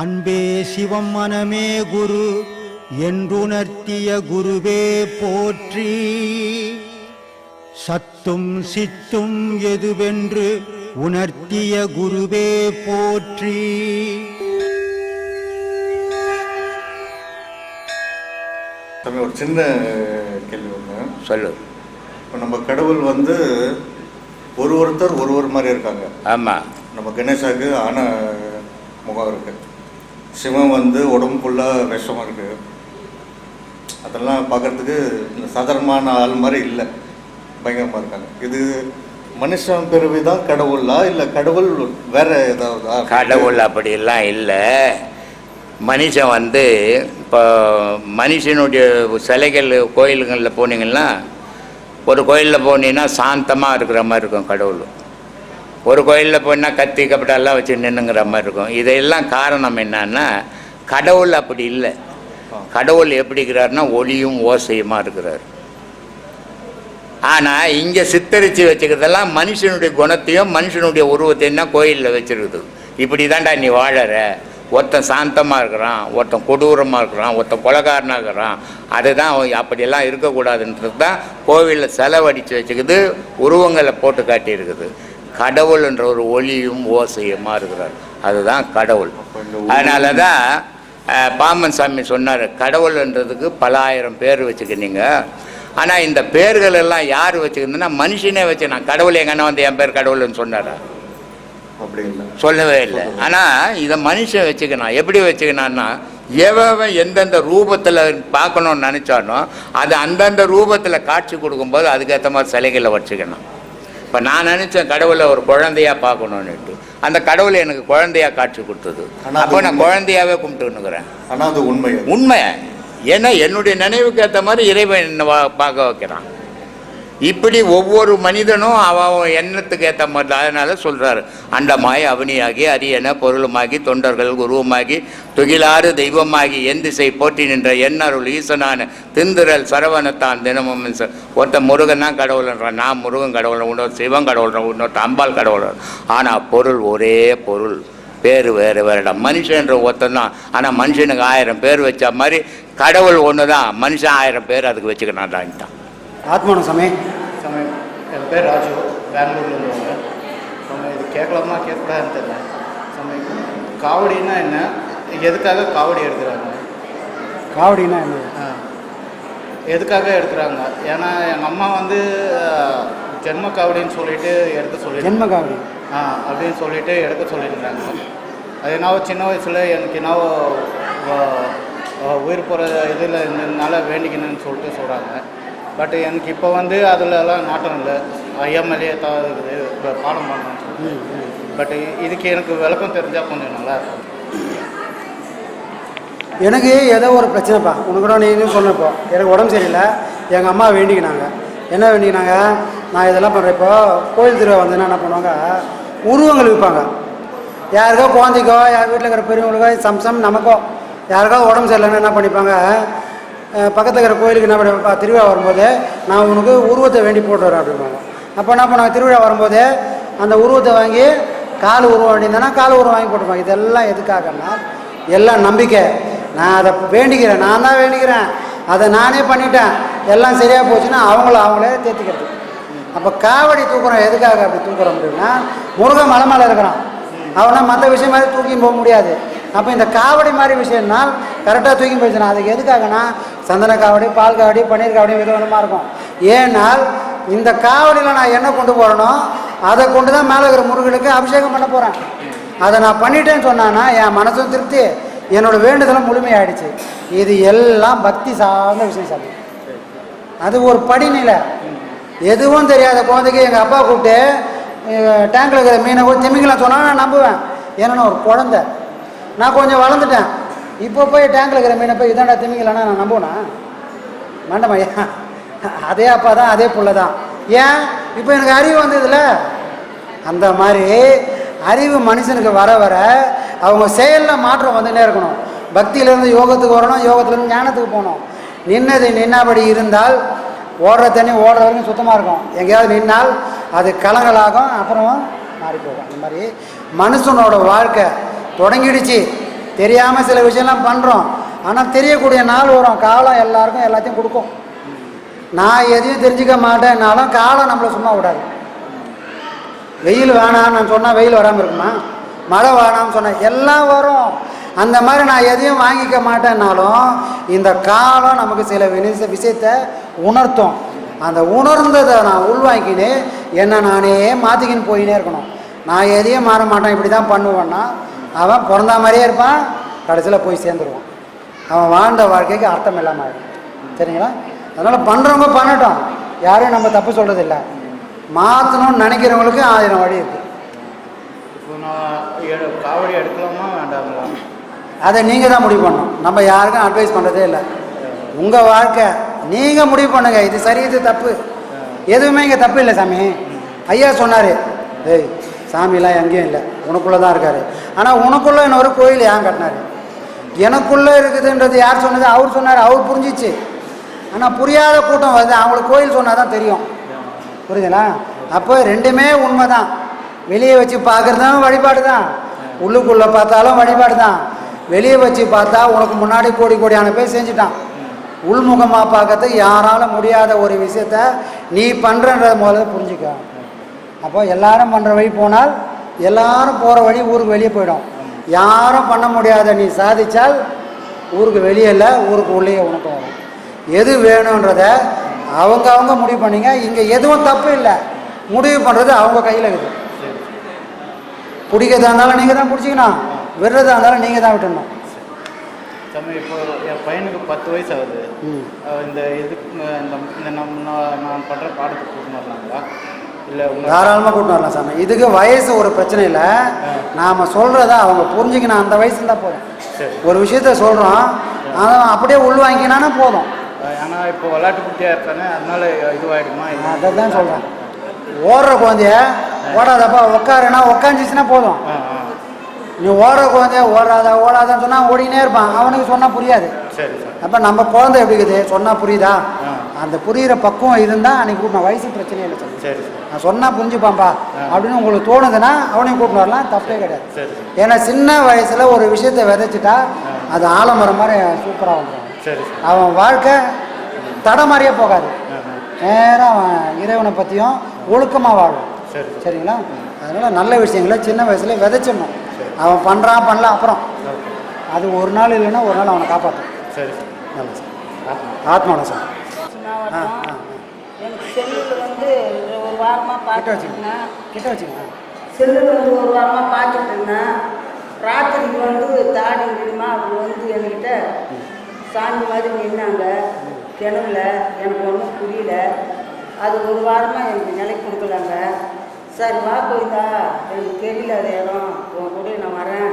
அன்பே சிவம் மனமே குரு என்றுணர்த்திய குருவே போற்றி. சத்தும் சித்தும் எதுவென்று உணர்த்திய குருவே போற்றி. ஒரு சின்ன கேள்வி ஒன்று சொல்லு. இப்போ நம்ம கடவுள் வந்து ஒரு ஒருத்தர் ஒரு ஒரு மாதிரி இருக்காங்க. ஆமாம் நம்ம கணேசாவுக்கு ஆன முகம் இருக்கு. சிவன் வந்து உடம்பு ஃபுல்லாக விஷமாக இருக்கு. அதெல்லாம் பார்க்கறதுக்கு சாதாரணமான ஆள் மாதிரி இல்லை. பயங்கரமாக இருக்காங்க. இது மனுஷன் பிறவி தான் கடவுளா இல்லை கடவுள் வேற ஏதாவதா கடவுள் அப்படிலாம் இல்லை. மனுஷன் வந்து இப்போ மனுஷனுடைய சிலைகள் கோயில்களில் போனீங்கன்னா ஒரு கோயிலில் போனீங்கன்னா சாந்தமாக இருக்கிற மாதிரி இருக்கும் கடவுள். ஒரு கோயிலில் போனால் கத்தி கப்பட்டெல்லாம் வச்சு நின்றுங்கிற மாதிரி இருக்கும். இதையெல்லாம் காரணம் என்னன்னா கடவுள் அப்படி இல்லை. கடவுள் எப்படி இருக்கிறார்னா ஒளியும் ஓசையுமா இருக்கிறார். ஆனால் இங்கே சித்தரித்து வச்சுக்கிறதெல்லாம் மனுஷனுடைய குணத்தையும் மனுஷனுடைய உருவத்தையும் தான் கோயிலில் வச்சுருக்குது. இப்படி தான்டா நீ வாழற. ஒருத்தன் சாந்தமாக இருக்கிறான் ஒருத்தன் கொடூரமாக இருக்கிறான் ஒருத்தன் கொலகாரனாக இருக்கிறான். அதுதான் அவன் அப்படியெல்லாம் இருக்கக்கூடாதுன்றது தான் கோவிலில் செலவடித்து வச்சுக்குது உருவங்களை போட்டு காட்டியிருக்குது. கடவுள்ன்ற ஒரு ஒளியும் ஓசையுமா இருக்கிறார். அதுதான் கடவுள். அதனால தான் பாமன் சாமி சொன்னார் கடவுள்ன்றதுக்கு பல ஆயிரம் பேர் வச்சுக்கினீங்க. ஆனால் இந்த பேர்கள் எல்லாம் யார் வச்சுக்கிறதுன்னா மனுஷனே வச்சு நான் கடவுள் எங்கன்னா வந்து என் பேர் கடவுள்னு சொன்னாரா? சொல்லவே இல்லை. ஆனால் இதை மனுஷன் வச்சுக்கணும் எப்படி வச்சுக்கணும்னா எவன் எந்தெந்த ரூபத்தில் பார்க்கணும்னு நினச்சானோ அது அந்தந்த ரூபத்தில் காட்சி கொடுக்கும்போது அதுக்கேற்ற மாதிரி சிலைகளை வச்சுக்கணும். இப்போ நான் நினச்சேன் கடவுளை ஒரு குழந்தையா பார்க்கணுன்னுட்டு அந்த கடவுளை எனக்கு குழந்தையா காட்சி கொடுத்தது. அப்போ நான் உண்மை. குழந்தையாவே கும்பிட்டுன்னுக்குறேன். ஆனால் அது உண்மை. உண்மை. ஏன்னா என்னுடைய நினைவுக்கு ஏற்ற மாதிரி இறைவன் பார்க்க வைக்கிறான். இப்படி ஒவ்வொரு மனிதனும் அவன் அவன் எண்ணத்துக்கு ஏற்ற மாதிரி தான். அதனால சொல்றாரு அண்டமாய் அவனியாகி அரியன பொருளுமாகி தொண்டர்கள் குருவுமாகி துகிலாறு தெய்வமாகி என் திசை போற்றி நின்ற எண்ணருள் ஈசனான திந்துரல் சரவணத்தான் தினமும் ச- ஒருத்தன் முருகன் தான் கடவுள்ன்றான் நான் முருகன் கடவுள் இன்னொரு சிவன் கடவுள் இன்னொருத்த அம்பாள் கடவுள். ஆனால் பொருள் ஒரே பொருள். பேர் வேறு வேறுடா. மனுஷன்ற ஒருத்தன் தான். ஆனால் மனுஷனுக்கு ஆயிரம் பேர் வச்ச மாதிரி கடவுள் ஒன்று தான் மனுஷன் ஆயிரம் பேர் அதுக்கு வச்சுக்கணும்டான்ட்டான் ஆத்மானம் சமே. சாமி என் பேர் ராஜு. பெங்களூர்லேருந்து வரேன் சாமி இது கேட்கலாமா கேட்கக்கூடாதுன்னு தெரியல. சாமி காவடின்னா என்ன? எதுக்காக காவடி எடுக்கிறாங்க? காவடினா என்ன? ஆ. எதுக்காக எடுக்கிறாங்க? ஏன்னா எங்கள் அம்மா வந்து ஜென்ம காவடின்னு சொல்லிட்டு எடுக்க சொல்லி ஜென்ம காவடி. ஆ அப்படின்னு சொல்லிட்டு எடுக்க சொல்லியிருந்தாங்க. அது என்னவோ சின்ன வயசில் எனக்கு என்னவோ உயிர் போகிற இதில் இருந்ததுனால வேண்டிக்கணும்னு சொல்லிட்டு சொல்கிறாங்க பட் எனக்கு இப்போ வந்து அதுலலாம் நாட்டம் இல்லை. ஐஎம்எல்ஏ தான் இருக்குது இப்போ பாடம் பண்ணணும். பட் இதுக்கு எனக்கு விளக்கம் தெரிஞ்சால் கொஞ்சம் நல்லா இருக்கும். எனக்கு ஏதோ ஒரு பிரச்சனைப்பா. உனக்கு கூட நீ சொன்னப்போ எனக்கு உடம்பு சரியில்லை. எங்கள் அம்மா வேண்டிக்கினாங்க. என்ன வேண்டிக்கினாங்க? நான் இதெல்லாம் பண்ணுறேன் இப்போ கோயில் திருவிழா வந்தேன்னா என்ன பண்ணுவாங்க? உருவங்கள் விற்பாங்க. யாருக்கோ குழந்தைக்கோ யார் வீட்டில் இருக்கிற பெரியவங்களுக்கோ சம்சம் நமக்கோ யாருக்கோ உடம்பு சரியில்லைன்னு என்ன பண்ணிப்பாங்க? பக்கத்தில் இருக்கிற கோயிலுக்கு என்ன பண்ண திருவிழா வரும்போது நான் உனக்கு உருவத்தை வேண்டி போட்டு வரேன் அப்படிம்பாங்க. அப்போ என்ன பண்ணுவாங்க? திருவிழா வரும்போது அந்த உருவத்தை வாங்கி கால் உருவம் வேண்டியிருந்தேன்னா கால் உருவம் வாங்கி போட்டுப்பாங்க. இதெல்லாம் எதுக்காகன்னா எல்லாம் நம்பிக்கை. நான் அதை வேண்டிக்கிறேன். நான் தான் வேண்டிக்கிறேன். அதை நானே பண்ணிட்டேன். எல்லாம் சரியாக போச்சுன்னா அவங்கள அவங்களே தேர்த்திக்கிறது அப்போ காவடி தூக்குறோம். எதுக்காக அப்படி தூக்குறோம் அப்படின்னா முருகன் மலை மேலே இருக்கிறான். அவனை மற்ற விஷயம் மாதிரி தூக்கி போக முடியாது. அப்போ இந்த காவடி மாதிரி விஷயம்னா கரெக்டாக தூக்கி போயிடுச்சுனா அதுக்கு எதுக்காகனா சந்தன காவடி பால் காவடி பன்னீர் காவடி விதவிதமாக இருக்கும். ஏன்னால் இந்த காவடியில் நான் என்ன கொண்டு போகிறேனோ அதை கொண்டு தான் மேலே இருக்கிற முருகனுக்கு அபிஷேகம் பண்ண போகிறேன் அதை நான் பண்ணிட்டேன்னு சொன்னான்னா என் மனசும் திருப்தி என்னோட வேண்டுதலும் முழுமையாயிடுச்சு. இது எல்லாம் பக்தி சார்ந்த விஷயம் சாமி அது ஒரு படிநிலை. எதுவும் தெரியாத குழந்தைக்கு எங்கள் அப்பா கூப்பிட்டு டேங்கில் இருக்கிற மீனை கூட திமிங்கலாம் சொன்னால் நான் நம்புவேன். ஏன்னா ஒரு குழந்தை. நான் கொஞ்சம் வளர்ந்துட்டேன். இப்போ போய் டேங்கில் இருக்கிற மீனை போய் இதாண்டா திமிங்கலானா நான் நம்புனா வேண்டாமையா அதே அப்பா தான் அதே புள்ள தான். ஏன்? இப்போ எனக்கு அறிவு வந்ததுல. அந்த மாதிரி அறிவு மனுஷனுக்கு வர வர அவங்க செயலில் மாற்றம் வந்துட்டே இருக்கணும். பக்தியிலேருந்து யோகத்துக்கு வரணும் யோகத்துலேருந்து ஞானத்துக்கு போகணும். நின்னது நின்னபடி இருந்தால் ஓடுற தண்ணி ஓடுற வரைக்கும் சுத்தமாக இருக்கும். எங்கேயாவது நின்னால் அது கலங்கலாகும் அப்புறம் மாறி போகும் அந்த மாதிரி மனுஷனோட வாழ்க்கை தொடங்கிடுச்சு. தெரியாமல் சில விஷயம்லாம் பண்ணுறோம் ஆனால் தெரியக்கூடிய நாள் வரும். காலம் எல்லாருக்கும் எல்லாத்தையும் கொடுக்கும். நான் எதையும் தெரிஞ்சுக்க மாட்டேன்னாலும் காலம் நம்மளை சும்மா விடாது. வெயில் வேணாம்னு நான் சொன்னால் வெயில் வராமல் இருக்குமா? மழை வேணாம்னு சொன்னேன் எல்லாம் வரும். அந்த மாதிரி நான் எதையும் வாங்கிக்க மாட்டேன்னாலும் இந்த காலம் நமக்கு சில வினிச விஷயத்தை உணர்த்தும். அந்த உணர்ந்ததை நான் உள்வாங்கிக்கின்னு என்னை நானே மாற்றிக்கின்னு போயினே இருக்கணும். நான் எதையும் மாற மாட்டேன். இப்படி தான் பண்ணுவேன்னா அவன் பிறந்த மாதிரியே இருப்பான் கடைசியில் போய் சேர்ந்துருவான். அவன் வாழ்ந்த வாழ்க்கைக்கு அர்த்தம் இல்லாமல் ஆயிடும். சரிங்களா? அதனால் பண்ணுறவங்க பண்ணட்டும். யாரையும் நம்ம தப்பு சொல்கிறது இல்லை மாற்றணும்னு நினைக்கிறவங்களுக்கு ஆயிரம் வழி இருக்குது காவடி எடுக்கலாமா வேண்டாங்களா? அதை நீங்கள் தான் முடிவு பண்ணணும். நம்ம யாருக்கும் அட்வைஸ் பண்ணுறதே இல்லை. உங்கள் வாழ்க்கை நீங்கள் முடிவு பண்ணுங்க. இது சரி இது தப்பு. எதுவுமே இங்கே தப்பு இல்லை சாமி. ஐயா சொன்னார் ஏய் சாமிலாம் எங்கேயும் இல்லை. உனக்குள்ளே தான் இருக்காரு. ஆனால் உனக்குள்ளே இன்னொரு கோயில் ஏன் கட்டினாரு? எனக்குள்ளே இருக்குதுன்றது யார் சொன்னது? அவர் சொன்னார். அவர் புரிஞ்சிச்சு. ஆனால் புரியாத கூட்டம் வருது. அவங்களுக்கு கோயில் சொன்னால் தான் தெரியும். புரியுதுங்களா? அப்போ ரெண்டுமே உண்மை தான் வெளியே வச்சு பார்க்குறதும் வழிபாடு தான் உள்ளுக்குள்ளே பார்த்தாலும் வழிபாடு தான் வெளியே வச்சு பார்த்தா உனக்கு முன்னாடி கோடி கோடியான பேர் செஞ்சுட்டான். உள்முகமாக பார்க்கறது யாரால முடியாத ஒரு விஷயத்த நீ பண்ணுறன்றத முதல்ல புரிஞ்சுக்க. அப்போ எல்லாரும் பண்ணுற வழி போனால் எல்லாரும் போகிற வழி ஊருக்கு வெளியே போயிடும். யாரும் பண்ண முடியாத நீ சாதிச்சால் ஊருக்கு வெளியே இல்லை ஊருக்கு உள்ளேயே உனக்கு வரும். எது வேணுன்றத அவங்க அவங்க முடிவு பண்ணீங்க. இங்கே எதுவும் தப்பு இல்லை. முடிவு பண்ணுறது அவங்க கையில் இருக்குது. பிடிக்கிறதா இருந்தாலும் நீங்கள் தான் பிடிச்சிக்கணும். விடுறதா இருந்தாலும் நீங்கள் தான் விட்டுடணும் சாமி இப்போ என் பையனுக்கு பத்து வயசு ஆகுது. இந்த இதுக்கு இந்த நான் பண்ணுற பாடத்துக்கு கூட்டின்னு வரலாங்களா? இல்லை தாராளமாக கூட்டிட்டு வரலாம் சாமி. இதுக்கு வயசு ஒரு பிரச்சனை இல்லை நாம் சொல்கிறத அவங்க புரிஞ்சுக்கணும் அந்த வயசுல தான் போதும். ஒரு விஷயத்த சொல்கிறோம் அவன் அப்படியே உள்வாங்கினானா போதும். ஏன்னா இப்போ விளையாட்டு குட்டியாக இருக்கானே அதனால இதுவாகிடுமா அதை தான் சொல்கிறேன் ஓடுற குழந்தைய ஓடாதப்பா உட்காருனா உட்காந்துச்சுன்னா போதும். நீ ஓடுற குழந்தைய ஓடாத ஓடாதன்னு சொன்னால் ஓடினே இருப்பான். அவனுக்கு சொன்னால் புரியாது. அப்போ நம்ம குழந்தை எப்படி இருக்குது? சொன்னால் புரியுதா. அந்த புரிகிற பக்குவம் இருந்தால் அன்னைக்கு கூட்டின வயசு பிரச்சனை இல்லை சொல்லு சரி நான் சொன்னால் புரிஞ்சுப்பான்பா அப்படின்னு உங்களுக்கு தோணுதுன்னா அவனையும் கூட்டின்னு வரலாம் தப்பே கிடையாது. ஏன்னா சின்ன வயசில் ஒரு விஷயத்தை விதைச்சிட்டா அது ஆலமரம் மாதிரி சூப்பராக வந்துடும் சரி அவன் வாழ்க்கை தடை மாதிரியே போகாது. நேராக அவன் இறைவனை பற்றியும் ஒழுக்கமாக வாழும். சரி சார். சரிங்களா? அதனால் நல்ல விஷயங்களை சின்ன வயசுல விதைச்சிடணும். அவன் பண்ணுறான் பண்ணல அப்புறம். அது ஒரு நாள் இல்லைன்னா ஒரு நாள் அவனை காப்பாற்றும் சரி நல்ல சார். ஆத்மா ஆத்மாவோட சார். மாவட்டம் எனக்கு செல்லில் வந்து ஒரு வாரமாக கிட்ட பார்த்துட்டு இருந்தேன் கிட்ட வச்சுக்கோங்க செல்லில் வந்து ஒரு வாரமாக பார்த்துட்டு இருந்தேன் ராத்திரிக்கு வந்து தாடி விடுமா அவர் வந்து என்கிட்ட சாமி மாதிரி நின்னாங்க. கிணவுல எனக்கு ஒன்றும் புரியல. அது ஒரு வாரமாக எனக்கு நிலை கொடுக்கலாங்க. சரி வா கோயிந்தா எனக்கு தெரியல அது இடம். உன் கூட நான் வரேன்.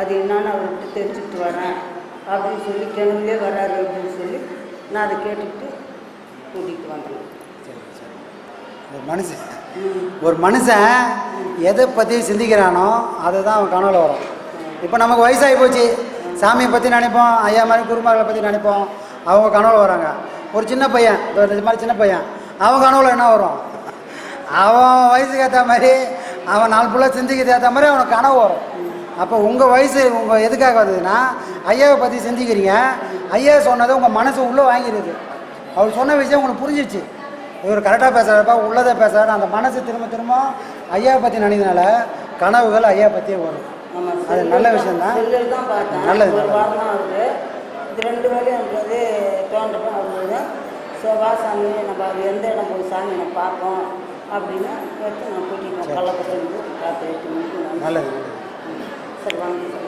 அது என்னன்னு அவர்கிட்ட தெரிஞ்சுக்கிட்டு வரேன். அப்படின்னு சொல்லி கிணவுலே வராது அப்படின்னு சொல்லி நான் அதை கேட்டுக்கிட்டு கூட்டிகிட்டு வந்தேன் ஒரு மனுஷன். ஒரு மனுஷன் எதை பற்றி சிந்திக்கிறானோ அதுதான் அவன் கனவுல வரும். இப்போ நமக்கு வயசாகி போச்சு. சாமியை பற்றி நினைப்போம் ஐயா மாதிரி குருமார்களை பற்றி நினைப்போம். அவங்க கனவுல வராங்க. ஒரு சின்ன பையன் இதோ இது மாதிரி சின்ன பையன் அவன் கனவுல என்ன வரும்? அவன் வயசுக்கு ஏற்ற மாதிரி அவன் நாள் ஃபுல்லாக சிந்திக்கிறது ஏற்ற மாதிரி அவனுக்கு கனவு வரும். அப்போ உங்கள் வயசு உங்கள் எதுக்காக வந்ததுன்னா ஐயாவை பற்றி சிந்திக்கிறீங்க. ஐயா சொன்னதை உங்கள் மனசு உள்ளே வாங்கிடுது. அவர் சொன்ன விஷயம் உங்களுக்கு புரிஞ்சிருச்சு. இவர் கரெக்டாக பேசுகிறப்ப உள்ளதை பேசுகிறாரு அந்த மனசு திரும்ப திரும்ப ஐயாவை பற்றி நினைக்கிறதுனால கனவுகள் ஐயா பற்றியே வரும் அது நல்ல. செல்லில் தான் பார்த்தேன். நல்லது, ரெண்டு வேலையும் எனக்கு வந்து தோன்றப்ப அவரு ஸோ வா சாமி நம்ம அது எந்த இடம் போய் சாமி நம்ம பார்ப்போம். அப்படின்னு எடுத்து நான் எட்டு மணிக்கு நான் நல்லது சரி வாங்க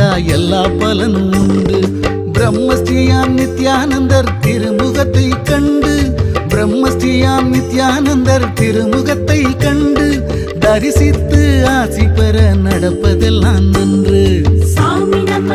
வந்து எல்லா பலனும் உண்டு. பிரம்மஸ்ரீயாம் நித்யானந்தர் திருமுகத்தை கண்டு. பிரம்மஸ்ரீயாம் நித்யானந்தர் திருமுகத்தை கண்டு. தரிசித்து ஆசி பெற நடப்பதெல்லாம் நன்று. சாமி நம்ம